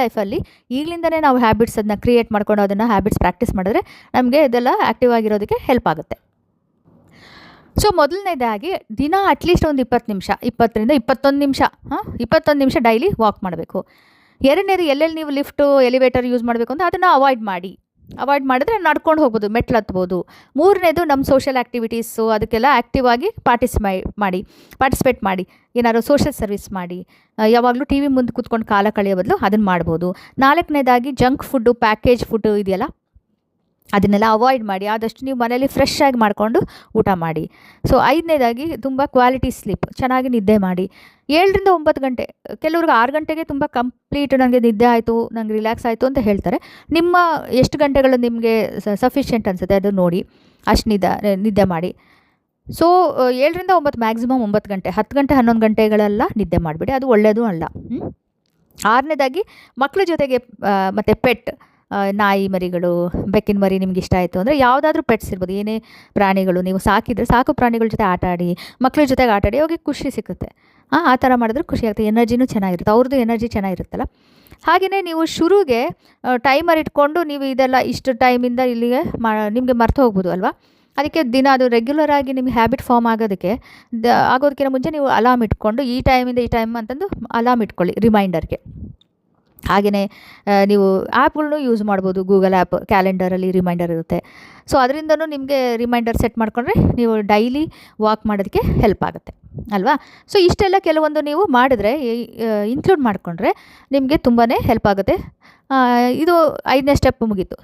ಲೈಫಲ್ಲಿ ಈಗಲಿಂದನೇ ನಾವು ಹ್ಯಾಬಿಟ್ಸ್ ಅದನ್ನ ಕ್ರಿಯೇಟ್ ಮಾಡ್ಕೊಂಡು ಅದನ್ನು ಹ್ಯಾಬಿಟ್ಸ್ ಪ್ರಾಕ್ಟೀಸ್ ಮಾಡಿದ್ರೆ ನಮಗೆ ಇದೆಲ್ಲ ಆ್ಯಕ್ಟಿವ್ ಆಗಿರೋದಕ್ಕೆ ಹೆಲ್ಪ್ ಆಗುತ್ತೆ. ಸೊ ಮೊದಲನೇದಾಗಿ ದಿನ ಅಟ್ಲೀಸ್ಟ್ ಒಂದು ಇಪ್ಪತ್ತು ನಿಮಿಷ, ಇಪ್ಪತ್ತರಿಂದ ಇಪ್ಪತ್ತೊಂದು ನಿಮಿಷ, ಹಾಂ, ಇಪ್ಪತ್ತೊಂದು ನಿಮಿಷ ಡೈಲಿ ವಾಕ್ ಮಾಡಬೇಕು. ಎರಡನೇದು ಎಲ್ಲೆಲ್ಲಿ ನೀವು ಲಿಫ್ಟು ಎಲಿವೇಟರ್ ಯೂಸ್ ಮಾಡಬೇಕು ಅಂದರೆ ಅದನ್ನು ಅವಾಯ್ಡ್ ಮಾಡಿ. ಅವಾಯ್ಡ್ ಮಾಡಿದ್ರೆ ನಡ್ಕೊಂಡು ಹೋಗ್ಬೋದು ಮೆಟ್ಲು ಹತ್ಬೋದು ಮೂರನೇದು ನಮ್ಮ ಸೋಷಿಯಲ್ ಆ್ಯಕ್ಟಿವಿಟೀಸು ಅದಕ್ಕೆಲ್ಲ ಆ್ಯಕ್ಟಿವ್ ಆಗಿ ಪಾರ್ಟಿಸಿಮೈ ಮಾಡಿ ಪಾರ್ಟಿಸಿಪೇಟ್ ಮಾಡಿ, ಏನಾದ್ರು ಸೋಷಿಯಲ್ ಸರ್ವಿಸ್ ಮಾಡಿ. ಯಾವಾಗಲೂ ಟಿ ವಿ ಮುಂದೆ ಕೂತ್ಕೊಂಡು ಕಾಲ ಕಳೆಯೋ ಬದಲು ಅದನ್ನು ಮಾಡ್ಬೋದು. ನಾಲ್ಕನೇದಾಗಿ ಜಂಕ್ ಫುಡ್ಡು ಪ್ಯಾಕೇಜ್ ಫುಡ್ಡು ಇದೆಯಲ್ಲ ಅದನ್ನೆಲ್ಲ ಅವಾಯ್ಡ್ ಮಾಡಿ, ಆದಷ್ಟು ನೀವು ಮನೇಲಿ ಫ್ರೆಶ್ ಆಗಿ ಮಾಡಿಕೊಂಡು ಊಟ ಮಾಡಿ. ಸೊ ಐದನೇದಾಗಿ ತುಂಬ ಕ್ವಾಲಿಟಿ ಸ್ಲೀಪ್ ಚೆನ್ನಾಗಿ ನಿದ್ದೆ ಮಾಡಿ. ಏಳರಿಂದ ಒಂಬತ್ತು ಗಂಟೆ, ಕೆಲವ್ರಿಗೆ ಆರು ಗಂಟೆಗೆ ತುಂಬ ಕಂಪ್ಲೀಟ್ ನನಗೆ ನಿದ್ದೆ ಆಯಿತು, ನಂಗೆ ರಿಲ್ಯಾಕ್ಸ್ ಆಯಿತು ಅಂತ ಹೇಳ್ತಾರೆ. ನಿಮ್ಮ ಎಷ್ಟು ಗಂಟೆಗಳು ನಿಮಗೆ ಸಫಿಷಿಯೆಂಟ್ ಅನಿಸುತ್ತೆ ಅದು ನೋಡಿ, ಅಷ್ಟು ನಿದ್ದೆ ನಿದ್ದೆ ಮಾಡಿ. ಸೊ ಏಳರಿಂದ ಒಂಬತ್ತು ಮ್ಯಾಕ್ಸಿಮಮ್ ಒಂಬತ್ತು ಗಂಟೆ, ಹತ್ತು ಗಂಟೆ, ಹನ್ನೊಂದು ಗಂಟೆಗಳೆಲ್ಲ ನಿದ್ದೆ ಮಾಡಿಬಿಡಿ, ಅದು ಒಳ್ಳೆಯದು ಅಲ್ಲ. ಆರನೇದಾಗಿ ಮಕ್ಕಳ ಜೊತೆಗೆ ಮತ್ತು ಪೆಟ್ ನಾಯಿ ಮರಿಗಳು, ಬೆಕ್ಕಿನ ಮರಿ ನಿಮ್ಗೆ ಇಷ್ಟ ಆಯಿತು ಅಂದರೆ ಯಾವುದಾದ್ರೂ ಪೆಟ್ಸ್ ಇರ್ಬೋದು. ಏನೇ ಪ್ರಾಣಿಗಳು, ನೀವು ಸಾಕಿದರೆ ಸಾಕು ಪ್ರಾಣಿಗಳ ಜೊತೆ ಆಟ ಆಡಿ ಮಕ್ಕಳ ಜೊತೆಗೆ ಆಟ ಆಡಿ ಅವ್ರಿಗೆ ಖುಷಿ ಸಿಗುತ್ತೆ. ಹಾಂ ಆ ಥರ ಮಾಡಿದ್ರೆ ಖುಷಿ ಆಗುತ್ತೆ ಎನರ್ಜಿನೂ ಚೆನ್ನಾಗಿರುತ್ತೆ. ಅವ್ರದ್ದು ಎನರ್ಜಿ ಚೆನ್ನಾಗಿರುತ್ತಲ್ಲ. ಹಾಗೆಯೇ ನೀವು ಶುರುಗೆ ಟೈಮರ್ ಇಟ್ಕೊಂಡು ನೀವು ಇದೆಲ್ಲ ಇಷ್ಟು ಟೈಮಿಂದ ಇಲ್ಲಿಗೆ ಮಾ, ನಿಮಗೆ ಮರ್ತು ಹೋಗ್ಬೋದು ಅಲ್ವಾ? ಅದಕ್ಕೆ ದಿನ ಅದು ರೆಗ್ಯುಲರ್ ಆಗಿ ನಿಮಗೆ ಹ್ಯಾಬಿಟ್ ಫಾರ್ಮ್ ಆಗೋದಕ್ಕೆ, ದ, ಆಗೋದಕ್ಕಿಂತ ಮುಂಚೆ ನೀವು ಅಲಾರ್ಮ್ ಇಟ್ಕೊಂಡು ಈ ಟೈಮಿಂದ ಈ ಟೈಮ್ ಅಂತಂದು ಅಲಾರ್ಮ್ ಇಟ್ಕೊಳ್ಳಿ ರಿಮೈಂಡರ್ಗೆ ಹಾಗೆಯೇ ನೀವು ಆ್ಯಪ್ಗಳನ್ನೂ ಯೂಸ್ ಮಾಡ್ಬೋದು. ಗೂಗಲ್ ಆ್ಯಪ್ ಕ್ಯಾಲೆಂಡರಲ್ಲಿ ರಿಮೈಂಡರ್ ಇರುತ್ತೆ. ಸೊ, ಅದರಿಂದನೂ ನಿಮಗೆ ರಿಮೈಂಡರ್ ಸೆಟ್ ಮಾಡಿಕೊಂಡ್ರೆ ನೀವು ಡೈಲಿ ವಾಕ್ ಮಾಡೋದಕ್ಕೆ ಹೆಲ್ಪ್ ಆಗುತ್ತೆ. ಅಲ್ವಾ? ಸೊ, ಇಷ್ಟೆಲ್ಲ ಕೆಲವೊಂದು ನೀವು ಮಾಡಿದ್ರೆ ಇನ್ಕ್ಲೂಡ್ ಮಾಡಿಕೊಂಡ್ರೆ ನಿಮಗೆ ತುಂಬಾ ಹೆಲ್ಪ್ ಆಗುತ್ತೆ. ಇದು ಐದನೇ ಸ್ಟೆಪ್ ಮುಗೀತು.